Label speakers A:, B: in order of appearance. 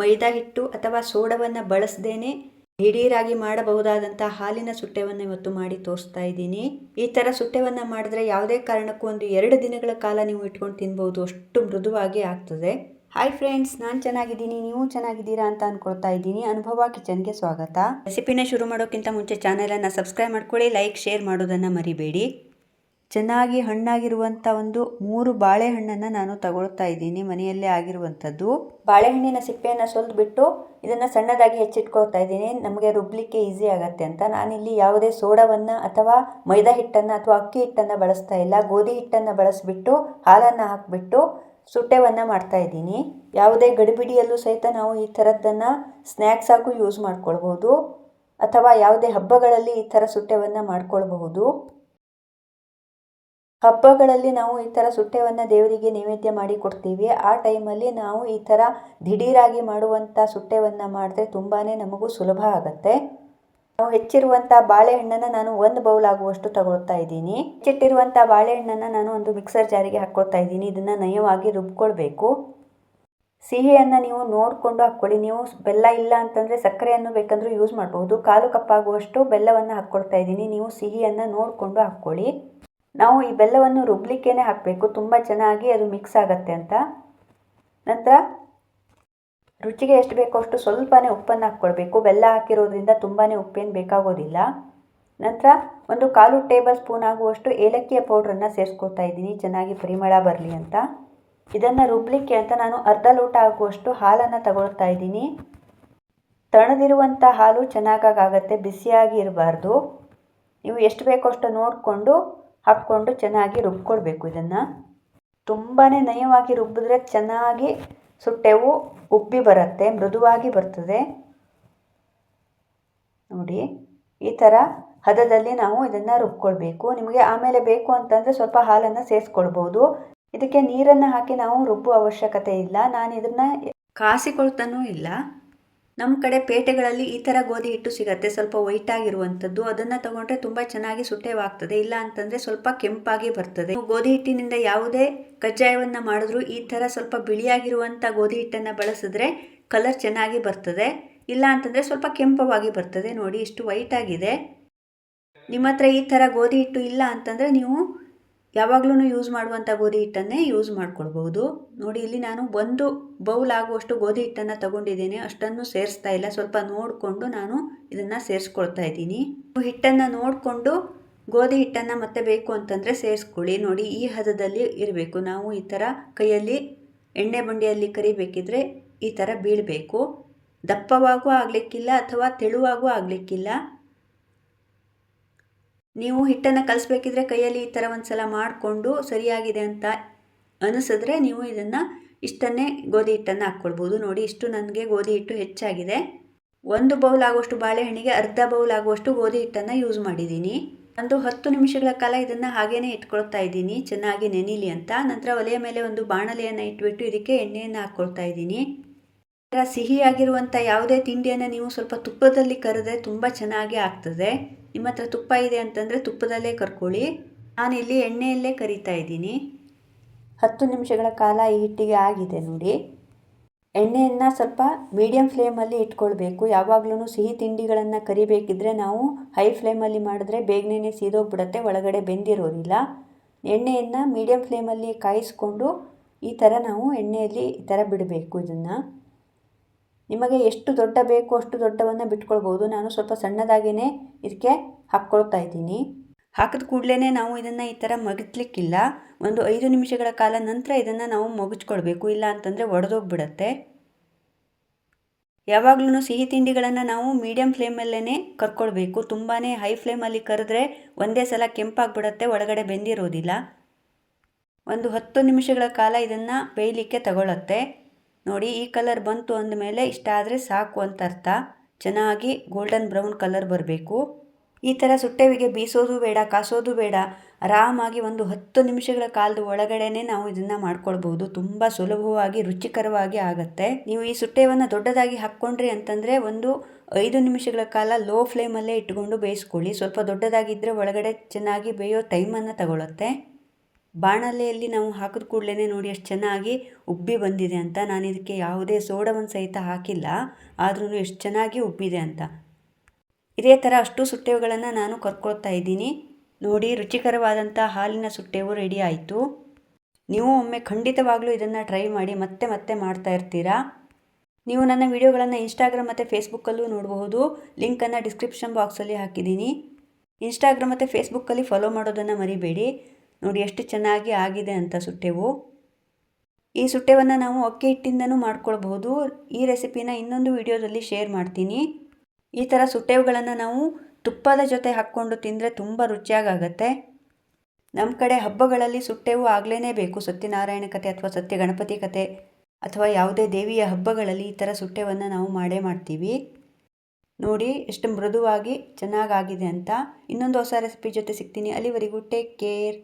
A: ಮೈದಾ ಹಿಟ್ಟು ಅಥವಾ ಸೋಡವನ್ನು ಬಳಸದೇನೆ ದಿಢೀರಾಗಿ ಮಾಡಬಹುದಾದಂಥ ಹಾಲಿನ ಸುಟ್ಟೆವನ್ನು ಇವತ್ತು ಮಾಡಿ ತೋರಿಸ್ತಾ ಇದ್ದೀನಿ. ಈ ಥರ ಸುಟ್ಟೆವನ್ನು ಮಾಡಿದ್ರೆ ಯಾವುದೇ ಕಾರಣಕ್ಕೂ ಒಂದು ಎರಡು ದಿನಗಳ ಕಾಲ ನೀವು ಇಟ್ಕೊಂಡು ತಿನ್ಬೋದು. ಅಷ್ಟು ಮೃದುವಾಗಿ ಆಗ್ತದೆ. ಹಾಯ್ ಫ್ರೆಂಡ್ಸ್ ನಾನು ಚೆನ್ನಾಗಿದ್ದೀನಿ, ನೀವು ಚೆನ್ನಾಗಿದ್ದೀರಾ ಅಂತ ಅನ್ಕೊಳ್ತಾ ಇದ್ದೀನಿ. ಅನುಭವ ಕಿಚನ್ಗೆ ಸ್ವಾಗತ. ರೆಸಿಪಿನ ಶುರು ಮಾಡೋಕ್ಕಿಂತ ಮುಂಚೆ ಚಾನೆಲನ್ನು ಸಬ್ಸ್ಕ್ರೈಬ್ ಮಾಡ್ಕೊಳ್ಳಿ ಲೈಕ್ ಶೇರ್ ಮಾಡೋದನ್ನು ಮರಿಬೇಡಿ. ಚೆನ್ನಾಗಿ ಹಣ್ಣಾಗಿರುವಂಥ ಒಂದು ಮೂರು ಬಾಳೆಹಣ್ಣನ್ನು ನಾನು ತಗೊಳ್ತಾ ಇದ್ದೀನಿ ಮನೆಯಲ್ಲೇ ಆಗಿರುವಂಥದ್ದು. ಬಾಳೆಹಣ್ಣಿನ ಸಿಪ್ಪೆಯನ್ನು ಬಿಟ್ಟು ಇದನ್ನು ಸಣ್ಣದಾಗಿ ಹೆಚ್ಚಿಟ್ಕೊಳ್ತಾ ಇದ್ದೀನಿ. ನಮಗೆ ರುಬ್ಲಿಕ್ಕೆ ಈಸಿ ಆಗುತ್ತೆ ಅಂತ. ನಾನಿಲ್ಲಿ ಯಾವುದೇ ಸೋಡವನ್ನು ಅಥವಾ ಮೈದಾ ಹಿಟ್ಟನ್ನು ಅಥವಾ ಅಕ್ಕಿ ಹಿಟ್ಟನ್ನು ಬಳಸ್ತಾ ಇಲ್ಲ. ಗೋಧಿ ಹಿಟ್ಟನ್ನು ಬಳಸಿಬಿಟ್ಟು ಹಾಲನ್ನು ಹಾಕಿಬಿಟ್ಟು ಸುಟ್ಟೆವನ್ನು ಮಾಡ್ತಾ ಇದ್ದೀನಿ. ಯಾವುದೇ ಗಡಿಬಿಡಿಯಲ್ಲೂ ಸಹಿತ ನಾವು ಈ ಥರದ್ದನ್ನು ಸ್ನ್ಯಾಕ್ಸ್ ಆಗು ಯೂಸ್ ಮಾಡ್ಕೊಳ್ಬೋದು. ಅಥವಾ ಯಾವುದೇ ಹಬ್ಬಗಳಲ್ಲಿ ಈ ಥರ ಸುಟ್ಟೆವನ್ನು ಮಾಡ್ಕೊಳ್ಬಹುದು. ಹಬ್ಬಗಳಲ್ಲಿ ನಾವು ಈ ಥರ ಸುಟ್ಟೆವನ್ನು ದೇವರಿಗೆ ನೈವೇದ್ಯ ಮಾಡಿ ಕೊಡ್ತೀವಿ. ಆ ಟೈಮಲ್ಲಿ ನಾವು ಈ ಥರ ದಿಢೀರಾಗಿ ಮಾಡುವಂಥ ಸುಟ್ಟೆವನ್ನು ಮಾಡಿದ್ರೆ ತುಂಬಾ ನಮಗೂ ಸುಲಭ ಆಗುತ್ತೆ. ನಾವು ಹೆಚ್ಚಿರುವಂಥ ಬಾಳೆಹಣ್ಣನ್ನು ನಾನು ಒಂದು ಬೌಲ್ ಆಗುವಷ್ಟು ತಗೊಳ್ತಾ ಇದ್ದೀನಿ. ಹೆಚ್ಚಿಟ್ಟಿರುವಂಥ ಬಾಳೆಹಣ್ಣನ್ನು ನಾನು ಒಂದು ಮಿಕ್ಸರ್ ಜಾರಿಗೆ ಹಾಕ್ಕೊಳ್ತಾ ಇದ್ದೀನಿ. ಇದನ್ನು ನಯವಾಗಿ ರುಬ್ಕೊಳ್ಬೇಕು. ಸಿಹಿಯನ್ನು ನೀವು ನೋಡಿಕೊಂಡು ಹಾಕ್ಕೊಳ್ಳಿ. ನೀವು ಬೆಲ್ಲ ಇಲ್ಲ ಅಂತಂದರೆ ಸಕ್ಕರೆಯನ್ನು ಬೇಕಂದರೂ ಯೂಸ್ ಮಾಡ್ಬೋದು. ಕಾಲು ಕಪ್ಪಾಗುವಷ್ಟು ಬೆಲ್ಲವನ್ನು ಹಾಕ್ಕೊಳ್ತಾ ಇದ್ದೀನಿ. ನೀವು ಸಿಹಿಯನ್ನು ನೋಡಿಕೊಂಡು ಹಾಕ್ಕೊಳ್ಳಿ. ನಾವು ಈ ಬೆಲ್ಲವನ್ನು ರುಬ್ಲಿಕ್ಕೇ ಹಾಕಬೇಕು. ತುಂಬ ಚೆನ್ನಾಗಿ ಅದು ಮಿಕ್ಸ್ ಆಗುತ್ತೆ ಅಂತ. ನಂತರ ರುಚಿಗೆ ಎಷ್ಟು ಬೇಕೋ ಅಷ್ಟು ಸ್ವಲ್ಪನೇ ಉಪ್ಪನ್ನು ಹಾಕ್ಕೊಳ್ಬೇಕು. ಬೆಲ್ಲ ಹಾಕಿರೋದ್ರಿಂದ ತುಂಬಾ ಉಪ್ಪೇನು ಬೇಕಾಗೋದಿಲ್ಲ. ನಂತರ ಒಂದು ಕಾಲು ಟೇಬಲ್ ಸ್ಪೂನ್ ಆಗುವಷ್ಟು ಏಲಕ್ಕಿಯ ಪೌಡ್ರನ್ನು ಸೇರಿಸ್ಕೊಳ್ತಾ ಇದ್ದೀನಿ. ಚೆನ್ನಾಗಿ ಪರಿಮಳ ಬರಲಿ ಅಂತ. ಇದನ್ನು ರುಬ್ಲಿಕ್ಕೆ ಅಂತ ನಾನು ಅರ್ಧ ಲೋಟ ಆಗುವಷ್ಟು ಹಾಲನ್ನು ತಗೊಳ್ತಾ ಇದ್ದೀನಿ. ತಣದಿರುವಂಥ ಹಾಲು ಚೆನ್ನಾಗಾಗತ್ತೆ. ಬಿಸಿಯಾಗಿ ಇರಬಾರ್ದು. ನೀವು ಎಷ್ಟು ಬೇಕೋ ಅಷ್ಟು ನೋಡಿಕೊಂಡು ಹಾಕ್ಕೊಂಡು ಚೆನ್ನಾಗಿ ರುಬ್ಕೊಳ್ಬೇಕು ಇದನ್ನು. ತುಂಬಾ ನಯವಾಗಿ ರುಬ್ಬಿದ್ರೆ ಚೆನ್ನಾಗಿ ಸುಟ್ಟೆವು ಉಬ್ಬಿ ಬರುತ್ತೆ, ಮೃದುವಾಗಿ ಬರ್ತದೆ. ನೋಡಿ, ಈ ಥರ ಹದದಲ್ಲಿ ನಾವು ಇದನ್ನು ರುಬ್ಕೊಳ್ಬೇಕು. ನಿಮಗೆ ಆಮೇಲೆ ಬೇಕು ಅಂತಂದರೆ ಸ್ವಲ್ಪ ಹಾಲನ್ನು ಸೇರಿಸ್ಕೊಳ್ಬೋದು ಇದಕ್ಕೆ ನೀರನ್ನು ಹಾಕಿ ನಾವು ರುಬ್ಬುವ ಅವಶ್ಯಕತೆ ಇಲ್ಲ. ನಾನು ಇದನ್ನು ಕಾಸಿಕೊಳ್ತಾನೂ ಇಲ್ಲ. ನಮ್ಮ ಕಡೆ ಪೇಟೆಗಳಲ್ಲಿ ಈ ಥರ ಗೋಧಿ ಹಿಟ್ಟು ಸಿಗತ್ತೆ. ಸ್ವಲ್ಪ ವೈಟ್ ಆಗಿರುವಂಥದ್ದು ಅದನ್ನು ತಗೊಂಡ್ರೆ ತುಂಬ ಚೆನ್ನಾಗಿ ಸುಟ್ಟೇವಾಗ್ತದೆ. ಇಲ್ಲ ಅಂತಂದರೆ ಸ್ವಲ್ಪ ಕೆಂಪಾಗಿ ಬರ್ತದೆ. ಗೋಧಿ ಹಿಟ್ಟಿನಿಂದ ಯಾವುದೇ ಕಜ್ಜಾಯವನ್ನು ಮಾಡಿದ್ರು ಈ ಥರ ಸ್ವಲ್ಪ ಬಿಳಿಯಾಗಿರುವಂಥ ಗೋಧಿ ಹಿಟ್ಟನ್ನು ಬಳಸಿದ್ರೆ ಕಲರ್ ಚೆನ್ನಾಗಿ ಬರ್ತದೆ. ಇಲ್ಲ ಅಂತಂದರೆ ಸ್ವಲ್ಪ ಕೆಂಪವಾಗಿ ಬರ್ತದೆ. ನೋಡಿ, ಇಷ್ಟು ವೈಟ್ ಆಗಿದೆ. ನಿಮ್ಮ ಹತ್ರ ಈ ಥರ ಗೋಧಿ ಹಿಟ್ಟು ಇಲ್ಲ ಅಂತಂದರೆ ನೀವು ಯಾವಾಗಲೂ ಯೂಸ್ ಮಾಡುವಂಥ ಗೋಧಿ ಹಿಟ್ಟನ್ನೇ ಯೂಸ್ ಮಾಡ್ಕೊಳ್ಬೋದು ನೋಡಿ, ಇಲ್ಲಿ ನಾನು ಒಂದು ಬೌಲ್ ಆಗುವಷ್ಟು ಗೋಧಿ ಹಿಟ್ಟನ್ನು ತಗೊಂಡಿದ್ದೀನಿ. ಅಷ್ಟನ್ನು ಸೇರಿಸ್ತಾ ಇಲ್ಲ. ಸ್ವಲ್ಪ ನೋಡಿಕೊಂಡು ನಾನು ಇದನ್ನು ಸೇರಿಸ್ಕೊಳ್ತಾ ಇದ್ದೀನಿ. ಹಿಟ್ಟನ್ನು ನೋಡಿಕೊಂಡು ಗೋಧಿ ಹಿಟ್ಟನ್ನು ಮತ್ತೆ ಬೇಕು ಅಂತಂದರೆ ಸೇರಿಸ್ಕೊಳ್ಳಿ. ನೋಡಿ, ಈ ಹದದಲ್ಲಿ ಇರಬೇಕು. ನಾವು ಈ ಥರ ಕೈಯಲ್ಲಿ ಎಣ್ಣೆ ಬಂಡಿಯಲ್ಲಿ ಕರಿಬೇಕಿದ್ರೆ ಈ ಥರ ಬೀಳಬೇಕು. ದಪ್ಪವಾಗೂ ಆಗಲಿಕ್ಕಿಲ್ಲ ಅಥವಾ ತೆಳುವಾಗೂ ಆಗಲಿಕ್ಕಿಲ್ಲ. ನೀವು ಹಿಟ್ಟನ್ನು ಕಲಿಸ್ಬೇಕಿದ್ರೆ ಕೈಯಲ್ಲಿ ಈ ಥರ ಒಂದು ಸಲ ಮಾಡಿಕೊಂಡು ಸರಿಯಾಗಿದೆ ಅಂತ ಅನಿಸಿದ್ರೆ ನೀವು ಇದನ್ನು ಇಷ್ಟನ್ನೇ ಗೋಧಿ ಹಿಟ್ಟನ್ನು ಹಾಕ್ಕೊಳ್ಬೋದು. ನೋಡಿ, ಇಷ್ಟು ನನಗೆ ಗೋಧಿ ಹಿಟ್ಟು ಹೆಚ್ಚಾಗಿದೆ. ಒಂದು ಬೌಲ್ ಆಗುವಷ್ಟು ಬಾಳೆಹಣ್ಣಿಗೆ ಅರ್ಧ ಬೌಲ್ ಆಗುವಷ್ಟು ಗೋಧಿ ಹಿಟ್ಟನ್ನು ಯೂಸ್ ಮಾಡಿದ್ದೀನಿ. ಒಂದು ಹತ್ತು ನಿಮಿಷಗಳ ಕಾಲ ಇದನ್ನು ಹಾಗೇನೆ ಇಟ್ಕೊಳ್ತಾ ಇದ್ದೀನಿ. ಚೆನ್ನಾಗಿ ನೆನೀಲಿ ಅಂತ. ನಂತರ ಒಲೆಯ ಮೇಲೆ ಒಂದು ಬಾಣಲೆಯನ್ನು ಇಟ್ಬಿಟ್ಟು ಇದಕ್ಕೆ ಎಣ್ಣೆಯನ್ನು ಹಾಕ್ಕೊಳ್ತಾ ಇದ್ದೀನಿ. ಸಿಹಿಯಾಗಿರುವಂಥ ಯಾವುದೇ ತಿಂಡಿಯನ್ನು ನೀವು ಸ್ವಲ್ಪ ತುಪ್ಪದಲ್ಲಿ ಕರೆದ್ರೆ ತುಂಬ ಚೆನ್ನಾಗಿ ಆಗ್ತದೆ. ನಿಮ್ಮ ಹತ್ರ ತುಪ್ಪ ಇದೆ ಅಂತಂದರೆ ತುಪ್ಪದಲ್ಲೇ ಕರ್ಕೊಳ್ಳಿ. ನಾನಿಲ್ಲಿ ಎಣ್ಣೆಯಲ್ಲೇ ಕರಿತಾ ಇದ್ದೀನಿ. ಹತ್ತು ನಿಮಿಷಗಳ ಕಾಲ ಈ ಹಿಟ್ಟಿಗೆ ಆಗಿದೆ ನೋಡಿ. ಎಣ್ಣೆಯನ್ನು ಸ್ವಲ್ಪ ಮೀಡಿಯಂ ಫ್ಲೇಮಲ್ಲಿ ಇಟ್ಕೊಳ್ಬೇಕು. ಯಾವಾಗಲೂ ಸಿಹಿ ತಿಂಡಿಗಳನ್ನು ಕರಿಬೇಕಿದ್ರೆ ನಾವು ಹೈ ಫ್ಲೇಮಲ್ಲಿ ಮಾಡಿದ್ರೆ ಬೇಗನೆ ಸೀದೋಗ್ಬಿಡತ್ತೆ, ಒಳಗಡೆ ಬೆಂದಿರೋದಿಲ್ಲ. ಎಣ್ಣೆಯನ್ನು ಮೀಡಿಯಂ ಫ್ಲೇಮಲ್ಲಿ ಕಾಯಿಸ್ಕೊಂಡು ಈ ಥರ ನಾವು ಎಣ್ಣೆಯಲ್ಲಿ ಈ ಥರ ಬಿಡಬೇಕು ಇದನ್ನು. ನಿಮಗೆ ಎಷ್ಟು ದೊಡ್ಡ ಬೇಕೋ ಅಷ್ಟು ದೊಡ್ಡವನ್ನು ಬಿಟ್ಕೊಳ್ಬೋದು. ನಾನು ಸ್ವಲ್ಪ ಸಣ್ಣದಾಗಿಯೇ ಇದಕ್ಕೆ ಹಾಕ್ಕೊಳ್ತಾ ಇದ್ದೀನಿ. ಹಾಕಿದ ಕೂಡಲೇ ನಾವು ಇದನ್ನು ಈ ಥರ ಮಗಚ್ಲಿಕ್ಕಿಲ್ಲ ಒಂದು ಐದು ನಿಮಿಷಗಳ ಕಾಲ ನಂತರ ಇದನ್ನು ನಾವು ಮಗುಚ್ಕೊಳ್ಬೇಕು ಇಲ್ಲ ಅಂತಂದರೆ ಒಡೆದೋಗ್ಬಿಡತ್ತೆ. ಯಾವಾಗಲೂ ಸಿಹಿ ತಿಂಡಿಗಳನ್ನು ನಾವು ಮೀಡಿಯಮ್ ಫ್ಲೇಮಲ್ಲೇ ಕರ್ಕೊಳ್ಬೇಕು. ತುಂಬಾ ಹೈ ಫ್ಲೇಮಲ್ಲಿ ಕರೆದ್ರೆ ಒಂದೇ ಸಲ ಕೆಂಪಾಗ್ಬಿಡತ್ತೆ, ಒಳಗಡೆ ಬೆಂದಿರೋದಿಲ್ಲ. ಒಂದು ಹತ್ತು ನಿಮಿಷಗಳ ಕಾಲ ಇದನ್ನು ಬೇಯಲಿಕ್ಕೆ ತಗೊಳ್ಳತ್ತೆ ನೋಡಿ, ಈ ಕಲರ್ ಬಂತು ಅಂದಮೇಲೆ ಇಷ್ಟ ಆದರೆ ಸಾಕು ಅಂತ ಅರ್ಥ ಚೆನ್ನಾಗಿ ಗೋಲ್ಡನ್ ಬ್ರೌನ್ ಕಲರ್ ಬರಬೇಕು. ಈ ಥರ ಸುಟ್ಟೆವಿಗೆ ಬೀಸೋದು ಬೇಡ, ಕಾಸೋದು ಬೇಡ. ಆರಾಮಾಗಿ ಒಂದು ಹತ್ತು ನಿಮಿಷಗಳ ಕಾಲದ ಒಳಗಡೆನೆ ನಾವು ಇದನ್ನು ಮಾಡ್ಕೊಳ್ಬೋದು ತುಂಬ ಸುಲಭವಾಗಿ, ರುಚಿಕರವಾಗಿ ಆಗುತ್ತೆ. ನೀವು ಈ ಸುಟ್ಟೆವನ್ನು ದೊಡ್ಡದಾಗಿ ಹಾಕ್ಕೊಂಡ್ರಿ ಅಂತಂದರೆ ಒಂದು ಐದು ನಿಮಿಷಗಳ ಕಾಲ ಲೋ ಫ್ಲೇಮಲ್ಲೇ ಇಟ್ಕೊಂಡು ಬೇಯಿಸ್ಕೊಳ್ಳಿ. ಸ್ವಲ್ಪ ದೊಡ್ಡದಾಗಿದ್ದರೆ ಒಳಗಡೆ ಚೆನ್ನಾಗಿ ಬೇಯೋ ಟೈಮನ್ನು ತಗೊಳುತ್ತೆ. ಬಾಣಲೆಯಲ್ಲಿ ನಾವು ಹಾಕಿದ ಕೂಡಲೇ ನೋಡಿ ಎಷ್ಟು ಚೆನ್ನಾಗಿ ಉಬ್ಬಿ ಬಂದಿದೆ ಅಂತ. ನಾನು ಇದಕ್ಕೆ ಯಾವುದೇ ಸೋಡವನ್ನು ಸಹಿತ ಹಾಕಿಲ್ಲ. ಆದ್ರೂ ಎಷ್ಟು ಚೆನ್ನಾಗಿ ಉಬ್ಬಿದೆ ಅಂತ. ಇದೇ ಥರ ಅಷ್ಟು ಸುಟ್ಟೆವುಗಳನ್ನು ನಾನು ಕರ್ಕೊಳ್ತಾ ಇದ್ದೀನಿ. ನೋಡಿ ರುಚಿಕರವಾದಂಥ ಹಾಲಿನ ಸುಟ್ಟೆವು ರೆಡಿ ಆಯಿತು. ನೀವು ಒಮ್ಮೆ ಖಂಡಿತವಾಗಲೂ ಇದನ್ನು ಟ್ರೈ ಮಾಡಿ ಮತ್ತೆ ಮತ್ತೆ ಮಾಡ್ತಾ ಇರ್ತೀರಾ? ನೀವು ನನ್ನ ವಿಡಿಯೋಗಳನ್ನು ಇನ್ಸ್ಟಾಗ್ರಾಮ್ ಮತ್ತು ಫೇಸ್ಬುಕ್ಕಲ್ಲೂ ನೋಡಬಹುದು. ಲಿಂಕನ್ನು ಡಿಸ್ಕ್ರಿಪ್ಷನ್ ಬಾಕ್ಸಲ್ಲಿ ಹಾಕಿದ್ದೀನಿ. ಇನ್ಸ್ಟಾಗ್ರಾಮ್ ಮತ್ತು ಫೇಸ್ಬುಕ್ಕಲ್ಲಿ ಫಾಲೋ ಮಾಡೋದನ್ನು ಮರಿಬೇಡಿ. ನೋಡಿ ಎಷ್ಟು ಚೆನ್ನಾಗಿ ಆಗಿದೆ ಅಂತ ಸುಟ್ಟೆವು. ಈ ಸುಟ್ಟೆವನ್ನು ನಾವು ಅಕ್ಕಿ ಹಿಟ್ಟಿಂದನೂ ಮಾಡ್ಕೊಳ್ಬಹುದು. ಈ ರೆಸಿಪಿನ ಇನ್ನೊಂದು ವಿಡಿಯೋದಲ್ಲಿ ಶೇರ್ ಮಾಡ್ತೀನಿ. ಈ ಥರ ಸುಟ್ಟೆವುಗಳನ್ನು ನಾವು ತುಪ್ಪದ ಜೊತೆ ಹಾಕ್ಕೊಂಡು ತಿಂದರೆ ತುಂಬ ರುಚಿಯಾಗತ್ತೆ ನಮ್ಮ ಕಡೆ ಹಬ್ಬಗಳಲ್ಲಿ ಸುಟ್ಟೆವು ಆಗಲೇ ಬೇಕು. ಸತ್ಯನಾರಾಯಣ ಕತೆ ಅಥವಾ ಸತ್ಯ ಗಣಪತಿ ಕತೆ ಅಥವಾ ಯಾವುದೇ ದೇವಿಯ ಹಬ್ಬಗಳಲ್ಲಿ ಈ ಥರ ಸುಟ್ಟೆವನ್ನು ನಾವು ಮಾಡೇ ಮಾಡ್ತೀವಿ. ನೋಡಿ ಎಷ್ಟು ಮೃದುವಾಗಿ ಚೆನ್ನಾಗಾಗಿದೆ ಅಂತ. ಇನ್ನೊಂದು ಹೊಸ ರೆಸಿಪಿ ಜೊತೆ ಸಿಗ್ತೀನಿ. ಅಲ್ಲಿವರೆಗೂ ಟೇಕ್ ಕೇರ್.